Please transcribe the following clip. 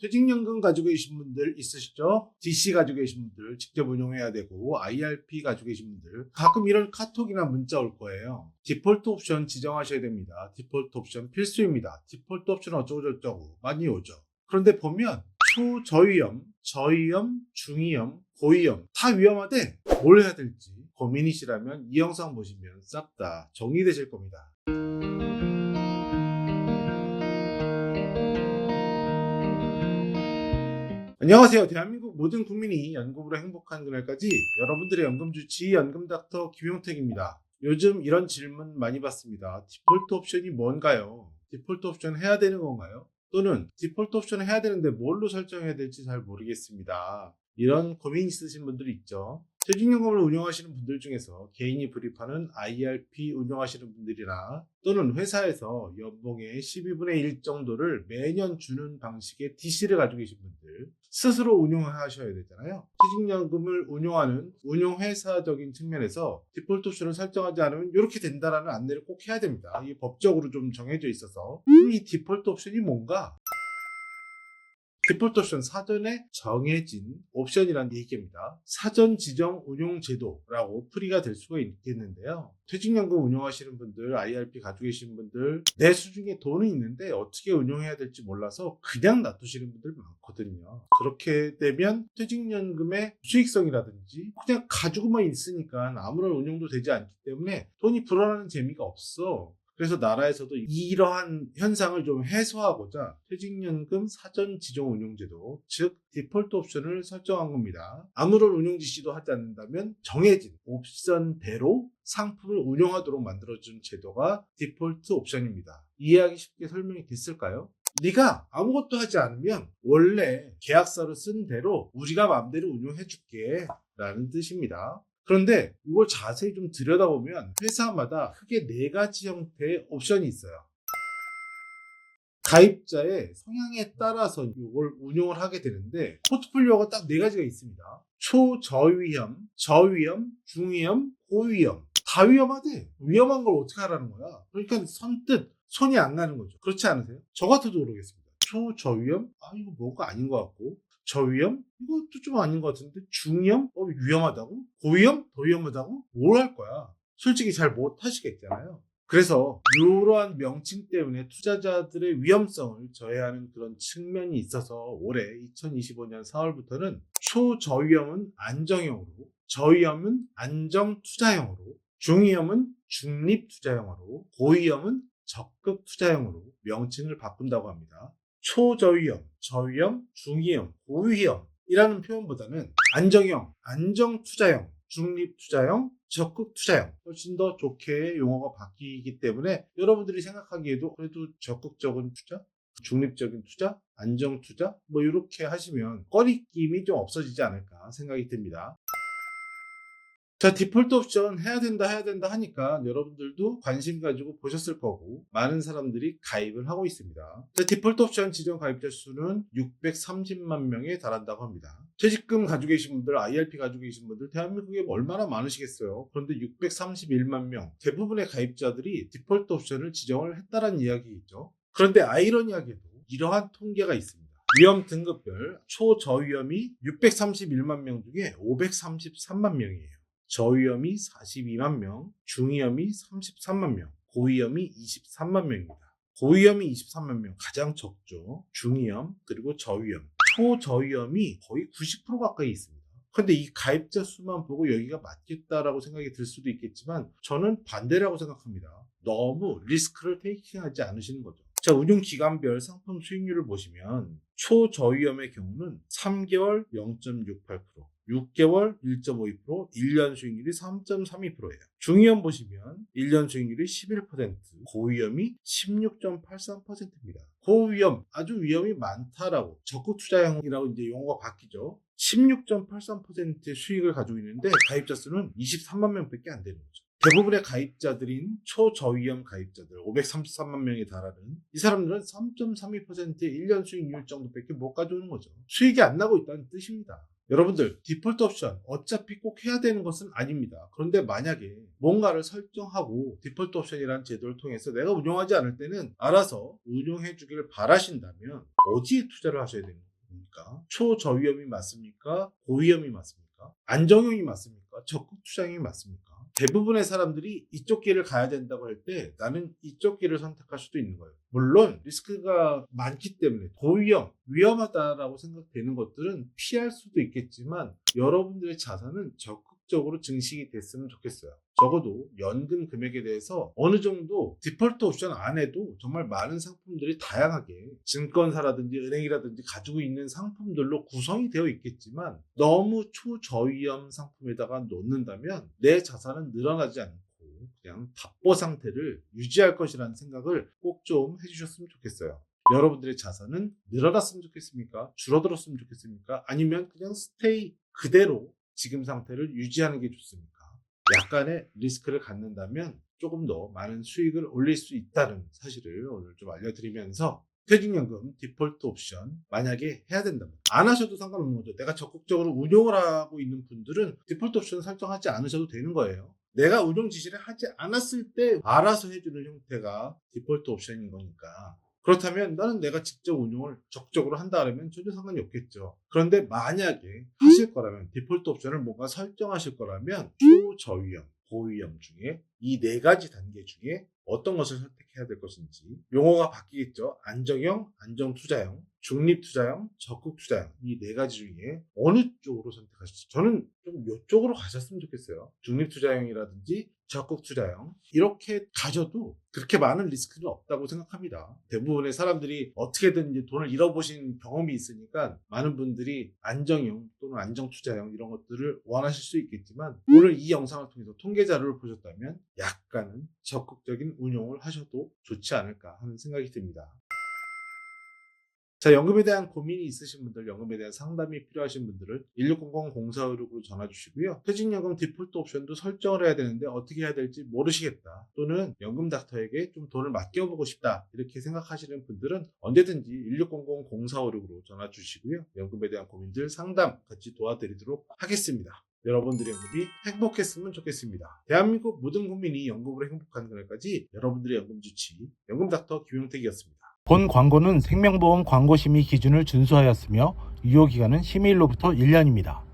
퇴직연금 가지고 계신 분들 있으시죠? DC 가지고 계신 분들 직접 운용해야 되고 IRP 가지고 계신 분들 가끔 이런 카톡이나 문자 올 거예요. 디폴트 옵션 지정하셔야 됩니다. 디폴트 옵션 필수입니다. 디폴트 옵션 어쩌고저쩌고 많이 오죠. 그런데 보면 초저위험, 저위험, 중위험, 고위험 다 위험하대 뭘 해야 될지 고민이시라면 이 영상 보시면 싹 다 정리되실 겁니다. 안녕하세요. 대한민국 모든 국민이 연금으로 행복한 그날까지 여러분들의 연금 주치 연금 닥터 김용택입니다. 요즘 이런 질문 많이 받습니다. 디폴트 옵션이 뭔가요? 디폴트 옵션 해야 되는 건가요? 또는 디폴트 옵션 해야 되는데 뭘로 설정해야 될지 잘 모르겠습니다. 이런 고민 있으신 분들이 있죠. 퇴직연금을 운영하시는 분들 중에서 개인이 불입하는 IRP 운영하시는 분들이나 또는 회사에서 연봉의 12분의 1 정도를 매년 주는 방식의 DC를 가지고 계신 분들 스스로 운용하셔야 되잖아요. 퇴직연금을 운용하는 운용회사적인 측면에서 디폴트 옵션을 설정하지 않으면 이렇게 된다라는 안내를 꼭 해야 됩니다. 이게 법적으로 좀 정해져 있어서 이 디폴트 옵션이 뭔가 디폴트 옵션 사전에 정해진 옵션이라는 얘기입니다. 사전 지정 운용 제도라고 풀이가 될 수가 있겠는데요. 퇴직연금 운용하시는 분들, IRP 가지고 계신 분들, 내 수중에 돈은 있는데 어떻게 운용해야 될지 몰라서 그냥 놔두시는 분들 많거든요. 그렇게 되면 퇴직연금의 수익성이라든지 그냥 가지고만 있으니까 아무런 운용도 되지 않기 때문에 돈이 불어나는 재미가 없어. 그래서 나라에서도 이러한 현상을 좀 해소하고자 퇴직연금 사전 지정 운용제도, 즉 디폴트 옵션을 설정한 겁니다. 아무런 운용 지시도 하지 않는다면 정해진 옵션대로 상품을 운용하도록 만들어준 제도가 디폴트 옵션입니다. 이해하기 쉽게 설명이 됐을까요? 네가 아무것도 하지 않으면 원래 계약서를 쓴 대로 우리가 마음대로 운용해 줄게 라는 뜻입니다. 그런데 이걸 자세히 좀 들여다보면 회사마다 크게 네 가지 형태의 옵션이 있어요. 가입자의 성향에 따라서 이걸 운용을 하게 되는데 포트폴리오가 딱 네 가지가 있습니다. 초저위험, 저위험, 중위험, 고위험. 다 위험하대. 위험한 걸 어떻게 하라는 거야? 그러니까 선뜻 손이 안 가는 거죠. 그렇지 않으세요? 저 같아도 모르겠습니다. 초저위험? 아 이거 뭐가 아닌 것 같고 저위험? 이것도 좀 아닌 것 같은데 중위험? 어, 위험하다고? 고위험? 더 위험하다고? 뭘 할 거야? 솔직히 잘 못 하시겠잖아요. 그래서 이러한 명칭 때문에 투자자들의 위험성을 저해하는 그런 측면이 있어서 올해 2025년 4월부터는 초저위험은 안정형으로, 저위험은 안정투자형으로, 중위험은 중립투자형으로, 고위험은 적극 투자형으로 명칭을 바꾼다고 합니다. 초저위험, 저위험, 중위험, 고위험이라는 표현보다는 안정형, 안정투자형, 중립투자형, 적극투자형 훨씬 더 좋게 용어가 바뀌기 때문에 여러분들이 생각하기에도 그래도 적극적인 투자, 중립적인 투자, 안정투자 뭐 이렇게 하시면 꺼리낌이 좀 없어지지 않을까 생각이 듭니다. 자, 디폴트 옵션 해야 된다, 해야 된다 하니까 여러분들도 관심 가지고 보셨을 거고, 많은 사람들이 가입을 하고 있습니다. 자, 디폴트 옵션 지정 가입자 수는 630만 명에 달한다고 합니다. 퇴직금 가지고 계신 분들, IRP 가지고 계신 분들, 대한민국에 얼마나 많으시겠어요? 그런데 631만 명, 대부분의 가입자들이 디폴트 옵션을 지정을 했다는 이야기겠죠. 그런데 아이러니하게도 이러한 통계가 있습니다. 위험 등급별 초저위험이 631만 명 중에 533만 명이에요. 저위험이 42만 명, 중위험이 33만 명, 고위험이 23만 명입니다. 고위험이 23만 명, 가장 적죠. 중위험, 그리고 저위험. 초저위험이 거의 90% 가까이 있습니다. 근데 이 가입자 수만 보고 여기가 맞겠다라고 생각이 들 수도 있겠지만 저는 반대라고 생각합니다. 너무 리스크를 테이킹하지 않으시는 거죠. 자, 운용 기간별 상품 수익률을 보시면 초저위험의 경우는 3개월 0.68%, 6개월 1.52%, 1년 수익률이 3.32%예요. 중위험 보시면 1년 수익률이 11%, 고위험이 16.83%입니다. 고위험, 아주 위험이 많다라고 적극 투자형이라고 이제 용어가 바뀌죠. 16.83%의 수익을 가지고 있는데 가입자 수는 23만 명밖에 안 되는 거죠. 대부분의 가입자들인 초저위험 가입자들 533만 명에 달하는 이 사람들은 3.32%의 1년 수익률 정도밖에 못 가져오는 거죠. 수익이 안 나고 있다는 뜻입니다. 여러분들 디폴트 옵션 어차피 꼭 해야 되는 것은 아닙니다. 그런데 만약에 뭔가를 설정하고 디폴트 옵션이라는 제도를 통해서 내가 운용하지 않을 때는 알아서 운용해 주기를 바라신다면 어디에 투자를 하셔야 됩니까? 뭡니까? 초저위험이 맞습니까? 고위험이 맞습니까? 안정형이 맞습니까? 적극 투자형이 맞습니까? 대부분의 사람들이 이쪽 길을 가야 된다고 할 때 나는 이쪽 길을 선택할 수도 있는 거예요. 물론 리스크가 많기 때문에 고위험, 위험하다라고 생각되는 것들은 피할 수도 있겠지만 여러분들의 자산은 적극 적으로 증식이 됐으면 좋겠어요. 적어도 연금 금액에 대해서 어느 정도 디폴트 옵션 안에도 정말 많은 상품들이 다양하게 증권사라든지 은행이라든지 가지고 있는 상품들로 구성이 되어 있겠지만 너무 초저위험 상품에다가 놓는다면 내 자산은 늘어나지 않고 그냥 답보 상태를 유지할 것이라는 생각을 꼭 좀 해주셨으면 좋겠어요. 여러분들의 자산은 늘어났으면 좋겠습니까? 줄어들었으면 좋겠습니까? 아니면 그냥 스테이 그대로 지금 상태를 유지하는 게 좋습니까? 약간의 리스크를 갖는다면 조금 더 많은 수익을 올릴 수 있다는 사실을 오늘 좀 알려드리면서 퇴직연금 디폴트 옵션 만약에 해야 된다면 안 하셔도 상관없는 거죠. 내가 적극적으로 운용을 하고 있는 분들은 디폴트 옵션 설정하지 않으셔도 되는 거예요. 내가 운용 지시를 하지 않았을 때 알아서 해주는 형태가 디폴트 옵션인 거니까 그렇다면 나는 내가 직접 운용을 적극적으로 한다 그러면 전혀 상관이 없겠죠. 그런데 만약에 하실 거라면 디폴트 옵션을 뭔가 설정하실 거라면 초저위험, 고위험 중에 이 네 가지 단계 중에 어떤 것을 선택해야 될 것인지 용어가 바뀌겠죠. 안정형, 안정투자형, 중립투자형, 적극투자형 이 네 가지 중에 어느 쪽으로 선택하실지 저는 좀 이쪽으로 가셨으면 좋겠어요. 중립투자형이라든지 적극투자형 이렇게 가셔도 그렇게 많은 리스크는 없다고 생각합니다. 대부분의 사람들이 어떻게든 이제 돈을 잃어보신 경험이 있으니까 많은 분들이 안정형 또는 안정투자형 이런 것들을 원하실 수 있겠지만 오늘 이 영상을 통해서 통계 자료를 보셨다면 약간은 적극적인 운용을 하셔도 좋지 않을까 하는 생각이 듭니다. 자, 연금에 대한 고민이 있으신 분들, 연금에 대한 상담이 필요하신 분들은 1600-0416으로 전화 주시고요. 퇴직연금 디폴트 옵션도 설정을 해야 되는데 어떻게 해야 될지 모르시겠다. 또는 연금 닥터에게 좀 돈을 맡겨보고 싶다. 이렇게 생각하시는 분들은 언제든지 1600-0456으로 전화 주시고요. 연금에 대한 고민들 상담 같이 도와드리도록 하겠습니다. 여러분들의 연금이 행복했으면 좋겠습니다. 대한민국 모든 국민이 연금으로 행복한 그날까지 여러분들의 연금 주치, 연금 닥터 김용택이었습니다. 본 광고는 생명보험 광고심의 기준을 준수하였으며 유효기간은 심의일로부터 1년입니다.